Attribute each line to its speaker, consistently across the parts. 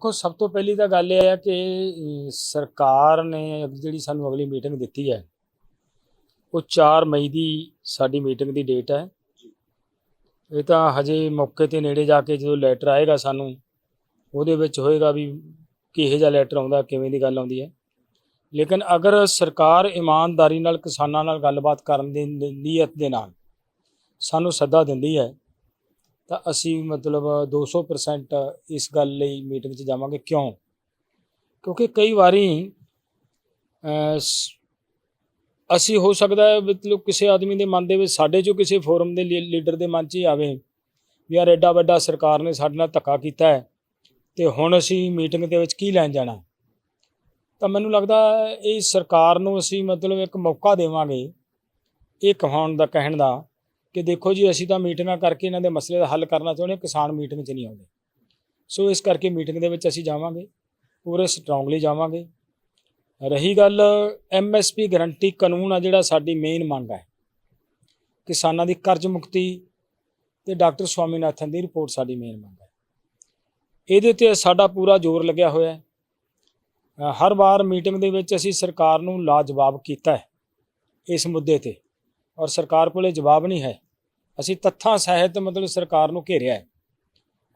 Speaker 1: ਦੇਖੋ ਸਭ ਤੋਂ ਪਹਿਲੀ ਤਾਂ ਗੱਲ ਇਹ ਹੈ ਕਿ ਸਰਕਾਰ ਨੇ ਜਿਹੜੀ ਸਾਨੂੰ ਅਗਲੀ ਮੀਟਿੰਗ ਦਿੱਤੀ ਹੈ ਉਹ 4 ਮਈ ਦੀ ਸਾਡੀ ਮੀਟਿੰਗ ਦੀ ਡੇਟ ਹੈ। ਇਹ ਤਾਂ ਹਜੇ ਮੌਕੇ ਤੇ ਨੇੜੇ ਜਾ ਕੇ ਜਦੋਂ ਲੈਟਰ ਆਏਗਾ ਸਾਨੂੰ ਉਹਦੇ ਵਿੱਚ ਹੋਏਗਾ ਵੀ ਕਿਹੋ ਜਿਹਾ ਲੈਟਰ ਆਉਂਦਾ ਕਿਵੇਂ ਦੀ ਗੱਲ ਆਉਂਦੀ ਹੈ। ਲੇਕਿਨ ਅਗਰ ਸਰਕਾਰ ਇਮਾਨਦਾਰੀ ਨਾਲ ਕਿਸਾਨਾਂ ਨਾਲ ਗੱਲਬਾਤ ਕਰਨ ਦੀ ਨੀਅਤ ਦੇ ਨਾਲ ਸਾਨੂੰ ਸੱਦਾ ਦਿੰਦੀ ਹੈ ਤਾਂ ਅਸੀਂ ਮਤਲਬ 200% ਇਸ ਗੱਲ ਲਈ ਮੀਟਿੰਗ 'ਚ ਜਾਵਾਂਗੇ। ਕਿਉਂ? ਕਿਉਂਕਿ ਕਈ ਵਾਰੀ ਅਸੀਂ ਹੋ ਸਕਦਾ ਹੈ ਮਤਲਬ ਕਿਸੇ ਆਦਮੀ ਦੇ ਮਨ ਦੇ ਵਿੱਚ ਸਾਡੇ ਚੋਂ ਕਿਸੇ ਫੋਰਮ ਦੇ ਲੀ- ਲੀਡਰ ਦੇ ਮਨ 'ਚ ਹੀ ਆਵੇ ਵੀ ਯਾਰ ਐਡਾ ਵੱਡਾ ਸਰਕਾਰ ਨੇ ਸਾਡੇ ਨਾਲ ਧੱਕਾ ਕੀਤਾ ਹੈ ਤੇ ਹੁਣ ਅਸੀਂ ਮੀਟਿੰਗ ਦੇ ਵਿੱਚ ਕੀ ਲੈਣ ਜਾਣਾ? ਤਾਂ ਮੈਨੂੰ ਲੱਗਦਾ ਇਹ ਸਰਕਾਰ ਨੂੰ ਅਸੀਂ ਮਤਲਬ ਇੱਕ ਮੌਕਾ ਦੇਵਾਂਗੇ, ਇਹ ਕਹਾਉਣ ਦਾ, ਕਹਿਣ ਦਾ ਕਿ ਦੇਖੋ ਜੀ, ਅਸੀਂ ਤਾਂ ਮੀਟਿੰਗਾਂ ਕਰਕੇ ਇਹਨਾਂ ਦੇ ਮਸਲੇ ਦਾ ਹੱਲ ਕਰਨਾ ਚਾਹੁੰਦੇ ਹਾਂ, ਕਿਸਾਨ ਮੀਟਿੰਗ 'ਚ ਨਹੀਂ ਆਉਂਦੇ। ਸੋ ਇਸ ਕਰਕੇ ਮੀਟਿੰਗ ਦੇ ਵਿੱਚ ਅਸੀਂ ਜਾਵਾਂਗੇ, ਪੂਰੇ ਸਟਰੋਂਗਲੀ ਜਾਵਾਂਗੇ। ਰਹੀ ਗੱਲ ਐਮਐਸਪੀ ਗਰੰਟੀ ਕਾਨੂੰਨ ਆ ਜਿਹੜਾ ਸਾਡੀ ਮੇਨ ਮੰਗ ਹੈ ਕਿਸਾਨਾਂ ਦੀ ਕਰਜ਼ ਮੁਕਤੀ ਤੇ ਡਾਕਟਰ ਸਵਾਮੀਨਾਥਨ ਦੀ ਰਿਪੋਰਟ ਸਾਡੀ ਮੇਨ ਮੰਗ ਹੈ ਇਹਦੇ ਤੇ ਸਾਡਾ ਪੂਰਾ ਜ਼ੋਰ ਲੱਗਿਆ ਹੋਇਆ ਹੈ। ਹਰ ਵਾਰ ਮੀਟਿੰਗ ਦੇ ਵਿੱਚ ਅਸੀਂ ਸਰਕਾਰ ਨੂੰ ਲਾਜਵਾਬ ਕੀਤਾ ਹੈ ਇਸ ਮੁੱਦੇ ਤੇ। ਔਰ ਸਰਕਾਰ ਕੋਲੇ ਜਵਾਬ ਨਹੀਂ ਹੈ। ਅਸੀਂ ਤੱਥਾਂ ਸਹਿਤ ਮਤਲਬ ਸਰਕਾਰ ਨੂੰ ਘੇਰਿਆ ਹੈ।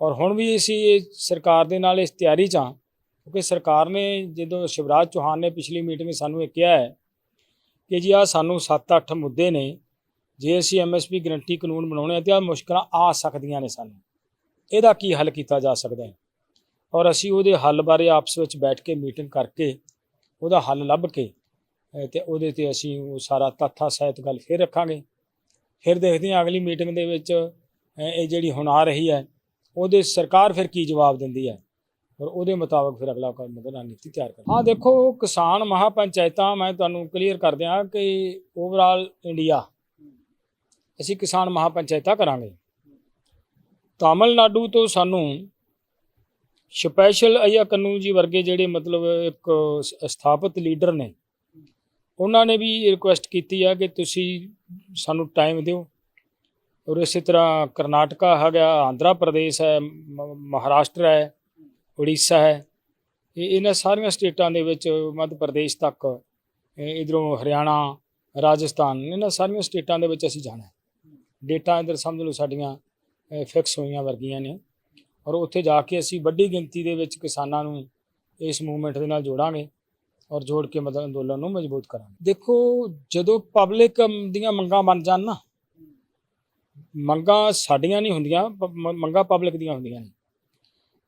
Speaker 1: ਔਰ ਹੁਣ ਵੀ ਅਸੀਂ ਸਰਕਾਰ ਦੇ ਨਾਲ ਇਸ ਤਿਆਰੀ 'ਚ ਹਾਂ, ਕਿਉਂਕਿ ਸਰਕਾਰ ਨੇ ਜਦੋਂ ਸ਼ਿਵਰਾਜ ਚੌਹਾਨ ਨੇ ਪਿਛਲੀ ਮੀਟਿੰਗ ਵਿੱਚ ਸਾਨੂੰ ਇਹ ਕਿਹਾ ਹੈ ਕਿ ਜੀ ਆ ਸਾਨੂੰ 7-8 ਮੁੱਦੇ ਨੇ, ਜੇ ਅਸੀਂ ਐਮਐਸਪੀ ਗਰੰਟੀ ਕਾਨੂੰਨ ਬਣਾਉਣੇ ਆ ਤੇ ਆ ਮੁਸ਼ਕਲਾਂ ਆ ਸਕਦੀਆਂ ਨੇ ਸਾਨੂੰ। ਇਹਦਾ ਕੀ ਹੱਲ ਕੀਤਾ ਜਾ ਸਕਦਾ ਹੈ? ਔਰ ਅਸੀਂ ਉਹਦੇ ਹੱਲ ਬਾਰੇ ਆਪਸ ਵਿੱਚ ਬੈਠ ਕੇ ਮੀਟਿੰਗ ਕਰਕੇ ਉਹਦਾ ਹੱਲ ਲੱਭ ਕੇ, ਅਹ ਤੇ ਉਹਦੇ ਤੇ ਅਸੀਂ ਉਹ ਸਾਰਾ ਤੱਥਾ ਸਹਿਤ ਗੱਲ ਫਿਰ ਰੱਖਾਂਗੇ। ਫਿਰ ਦੇਖਦੇ ਹਾਂ ਅਗਲੀ ਮੀਟਿੰਗ ਦੇ ਵਿੱਚ ਇਹ ਜਿਹੜੀ ਹੁਣ ਆ ਰਹੀ ਹੈ, ਉਹਦੇ ਸਰਕਾਰ ਫਿਰ ਕੀ ਜਵਾਬ ਦਿੰਦੀ ਹੈ? ਔਰ ਉਹਦੇ ਮੁਤਾਬਕ ਫਿਰ ਅਗਲਾ ਕੰਮ ਮਤਲਬ ਰਣਨੀਤੀ ਤਿਆਰ ਕਰ ਹਾਂ, ਦੇਖੋ, ਕਿਸਾਨ ਮਹਾਪੰਚਾਇਤਾਂ, ਮੈਂ ਤੁਹਾਨੂੰ ਕਲੀਅਰ ਕਰ ਦਿਆਂ ਕਿ ਓਵਰਆਲ ਇੰਡੀਆ ਅਸੀਂ ਕਿਸਾਨ ਮਹਾਪੰਚਾਇਤਾਂ ਕਰਾਂਗੇ। ਤਾਮਿਲਨਾਡੂ ਤੋਂ ਸਾਨੂੰ ਸਪੈਸ਼ਲ ਅਯਾ ਕੰਨੂ ਜੀ ਵਰਗੇ ਜਿਹੜੇ ਮਤਲਬ ਇੱਕ ਸਥਾਪਿਤ ਲੀਡਰ ਨੇ, ਉਹਨਾਂ ਨੇ ਵੀ ਰਿਕੁਐਸਟ ਕੀਤੀ ਆ ਕਿ ਤੁਸੀਂ ਸਾਨੂੰ ਟਾਈਮ ਦਿਓ। ਔਰ ਇਸੇ ਤਰ੍ਹਾਂ ਕਰਨਾਟਕਾ ਹੈਗਾ ਆਂਧਰਾ ਪ੍ਰਦੇਸ਼ ਹੈ, ਮ- ਮਹਾਰਾਸ਼ਟਰ ਹੈ, ਉੜੀਸਾ ਹੈ। ਇਹ ਇਹਨਾਂ ਸਾਰੀਆਂ ਸਟੇਟਾਂ ਦੇ ਵਿੱਚ ਮੱਧ ਪ੍ਰਦੇਸ਼ ਤੱਕ ਇਧਰੋਂ ਹਰਿਆਣਾ, ਰਾਜਸਥਾਨ, ਇਹਨਾਂ ਸਾਰੀਆਂ ਸਟੇਟਾਂ ਦੇ ਵਿੱਚ ਅਸੀਂ ਜਾਣਾ ਹੈ। ਡੇਟਾ ਇਧਰ ਸਮਝ ਲਓ ਸਾਡੀਆਂ ਫਿਕਸ ਹੋਈਆਂ ਵਰਗੀਆਂ ਨੇ। ਔਰ ਉੱਥੇ ਜਾ ਕੇ ਅਸੀਂ ਵੱਡੀ ਗਿਣਤੀ ਦੇ ਵਿੱਚ ਕਿਸਾਨਾਂ ਨੂੰ ਇਸ ਮੂਵਮੈਂਟ ਦੇ ਨਾਲ ਜੋੜਾਂਗੇ। ਔਰ ਜੋੜ ਕੇ ਮਤਲਬ ਅੰਦੋਲਨ ਨੂੰ ਮਜ਼ਬੂਤ ਕਰਾਂਗੇ। ਦੇਖੋ, ਜਦੋਂ ਪਬਲਿਕ ਦੀਆਂ ਮੰਗਾਂ ਮੰਨ ਜਾਣ ਨਾ, ਮੰਗਾਂ ਸਾਡੀਆਂ ਨਹੀਂ ਹੁੰਦੀਆਂ, ਪ- ਮੰਗਾਂ ਪਬਲਿਕ ਦੀਆਂ ਹੁੰਦੀਆਂ ਨੇ।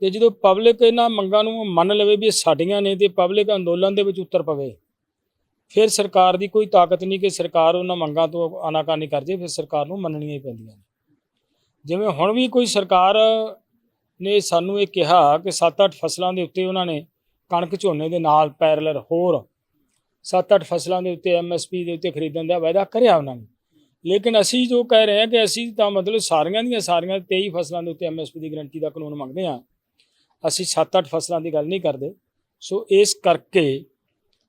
Speaker 1: ਤੇ ਜਦੋਂ ਪਬਲਿਕ ਇਹਨਾਂ ਮੰਗਾਂ ਨੂੰ ਮੰਨ ਲਵੇ ਵੀ ਇਹ ਸਾਡੀਆਂ ਨੇ ਤੇ ਪਬਲਿਕ ਅੰਦੋਲਨ ਦੇ ਵਿੱਚ ਉਤਰ ਪਵੇ, ਫਿਰ ਸਰਕਾਰ ਦੀ ਕੋਈ ਤਾਕਤ ਨਹੀਂ ਕਿ ਸਰਕਾਰ ਉਹਨਾਂ ਮੰਗਾਂ ਤੋਂ ਆਨਾਕਾਨੀ ਕਰ ਜੇ, ਫਿਰ ਸਰਕਾਰ ਨੂੰ ਮੰਨਣੀਆਂ ਹੀ ਪੈਂਦੀਆਂ ਨੇ। ਜਿਵੇਂ ਹੁਣ ਵੀ ਕੋਈ ਸਰਕਾਰ ਨੇ ਸਾਨੂੰ ਇਹ ਕਿਹਾ ਕਿ 7-8 ਫਸਲਾਂ ਦੇ ਉੱਤੇ ਉਹਨਾਂ ਨੇ ਕਣਕ ਝੋਨੇ ਦੇ ਨਾਲ ਪੈਰਲਰ ਹੋਰ 7-8 ਫਸਲਾਂ ਦੇ ਉੱਤੇ ਐਮਐਸਪੀ ਦੇ ਉੱਤੇ ਖਰੀਦਣ ਦਾ ਵਾਅਦਾ ਕਰਿਆ ਉਹਨਾਂ ਨੇ। ਲੇਕਿਨ ਅਸੀਂ ਜੋ ਕਹਿ ਰਹੇ ਹਾਂ ਕਿ ਅਸੀਂ ਤਾਂ ਮਤਲਬ ਸਾਰੀਆਂ ਦੀਆਂ ਸਾਰੀਆਂ 23 ਫਸਲਾਂ ਦੇ ਉੱਤੇ ਐਮਐਸਪੀ ਦੀ ਗਰੰਟੀ ਦਾ ਕਾਨੂੰਨ ਮੰਗਦੇ ਹਾਂ। ਅਸੀਂ 7-8 ਫਸਲਾਂ ਦੀ ਗੱਲ ਨਹੀਂ ਕਰਦੇ। ਸੋ ਇਸ ਕਰਕੇ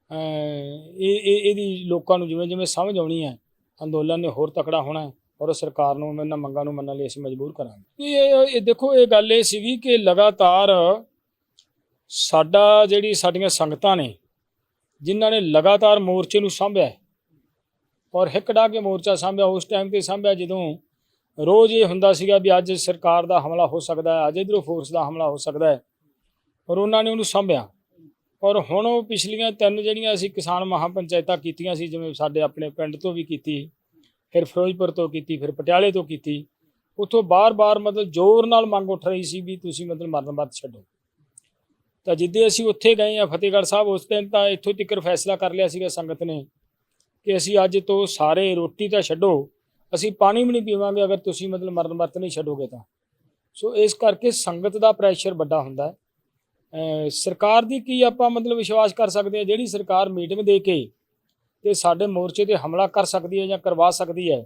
Speaker 1: ਇਹ ਇਹਦੀ ਲੋਕਾਂ ਨੂੰ ਜਿਵੇਂ ਜਿਵੇਂ ਸਮਝ ਆਉਣੀ ਹੈ, ਅੰਦੋਲਨ ਨੇ ਹੋਰ ਤਕੜਾ ਹੋਣਾ ਹੈ ਔਰ ਸਰਕਾਰ ਨੂੰ ਇਹਨਾਂ ਮੰਗਾਂ ਨੂੰ ਮੰਨਣ ਲਈ ਅਸੀਂ ਮਜਬੂਰ ਕਰਾਂਗੇ। ਇਹ ਦੇਖੋ, ਇਹ ਗੱਲ ਇਹ ਸੀਗੀ ਕਿ ਲਗਾਤਾਰ ਸਾਡਾ ਜਿਹੜੀ ਸਾਡੀਆਂ ਸੰਗਤਾਂ ਨੇ, ਜਿਨ੍ਹਾਂ ਨੇ ਲਗਾਤਾਰ ਮੋਰਚੇ ਨੂੰ ਸਾਂਭਿਆ ਹੈ ਔਰ ਹਿੱਕੜਾ ਕੇ ਮੋਰਚਾ ਸਾਂਭਿਆ, ਉਸ ਟਾਈਮ ਤੇ ਸਾਂਭਿਆ, ਜਦੋਂ ਰੋਜ਼ ਇਹ ਹੁੰਦਾ ਸੀਗਾ ਵੀ ਅੱਜ ਸਰਕਾਰ ਦਾ ਹਮਲਾ ਹੋ ਸਕਦਾ ਹੈ, ਅੱਜ ਇਧਰੋਂ ਫੋਰਸ ਦਾ ਹਮਲਾ ਹੋ ਸਕਦਾ ਹੈ, ਔਰ ਉਹਨਾਂ ਨੇ ਉਹਨੂੰ ਸਾਂਭਿਆ। ਔਰ ਹੁਣ ਉਹ ਪਿਛਲੀਆਂ ਤਿੰਨ ਜਿਹੜੀਆਂ ਅਸੀਂ ਕਿਸਾਨ ਮਹਾਪੰਚਾਇਤਾਂ ਕੀਤੀਆਂ ਸੀ, ਜਿਵੇਂ ਸਾਡੇ ਆਪਣੇ ਪਿੰਡ ਤੋਂ ਵੀ ਕੀਤੀ, ਫਿਰ ਫਿਰੋਜ਼ਪੁਰ ਤੋਂ ਕੀਤੀ, ਫਿਰ ਪਟਿਆਲੇ ਤੋਂ ਕੀਤੀ, ਉੱਥੋਂ ਬਾਰ-ਬਾਰ ਮਤਲਬ ਜ਼ੋਰ ਨਾਲ ਮੰਗ ਉੱਠ ਰਹੀ ਸੀ ਵੀ ਤੁਸੀਂ ਮਤਲਬ ਮਰਨ ਮਤ ਛੱਡੋ। ਤਾਂ ਜਿੱਦੇ ਅਸੀਂ ਉੱਥੇ ਗਏ ਆ ਫਤਿਹਗੜ੍ਹ ਸਾਹਿਬ, ਉਸ ਦਿਨ ਤਾਂ ਇੱਥੋਂ ਤੱਕ ਫੈਸਲਾ ਕਰ ਲਿਆ ਸੀਗਾ ਸੰਗਤ ਨੇ ਕਿ ਅਸੀਂ ਅੱਜ ਤੋਂ ਸਾਰੇ ਰੋਟੀ ਤਾਂ ਛੱਡੋ, ਅਸੀਂ ਪਾਣੀ ਵੀ ਨਹੀਂ ਪੀਵਾਂਗੇ ਅਗਰ ਤੁਸੀਂ ਮਤਲਬ ਮਰਨ ਮਤ ਨਹੀਂ ਛੱਡੋਗੇ ਤਾਂ। ਸੋ ਇਸ ਕਰਕੇ ਸੰਗਤ ਦਾ ਪ੍ਰੈਸ਼ਰ ਵੱਡਾ ਹੁੰਦਾ ਹੈ। ਸਰਕਾਰ ਦੀ ਕੀ ਆਪਾਂ ਮਤਲਬ ਵਿਸ਼ਵਾਸ ਕਰ ਸਕਦੇ ਹਾਂ? ਜਿਹੜੀ ਸਰਕਾਰ ਮੀਟਿੰਗ ਦੇ ਕੇ ਤੇ ਸਾਡੇ ਮੋਰਚੇ ਤੇ ਹਮਲਾ ਕਰ ਸਕਦੀ ਹੈ ਜਾਂ ਕਰਵਾ ਸਕਦੀ ਹੈ,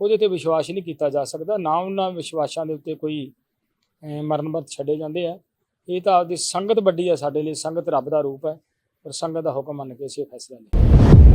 Speaker 1: ਉਹਦੇ ਤੇ ਵਿਸ਼ਵਾਸ ਨਹੀਂ ਕੀਤਾ ਜਾ ਸਕਦਾ। ਨਾ ਉਹਨਾਂ ਵਿਸ਼ਵਾਸਾਂ ਦੇ ਉੱਤੇ ਕੋਈ ਮਰਨ ਮਰਨਮਤ ਛੱਡੇ ਜਾਂਦੇ ਆ। ਇਹ ਤਾਂ ਆਪਦੀ ਸੰਗਤ ਵੱਡੀ ਹੈ ਸਾਡੇ ਲਈ, ਸੰਗਤ ਰੱਬ ਦਾ ਰੂਪ ਹੈ, ਪਰ ਸੰਗਤ ਦਾ ਹੁਕਮ ਮੰਨ ਕੇ ਅਸੀਂ ਇਹ ਫੈਸਲਾ ਲਿਆ।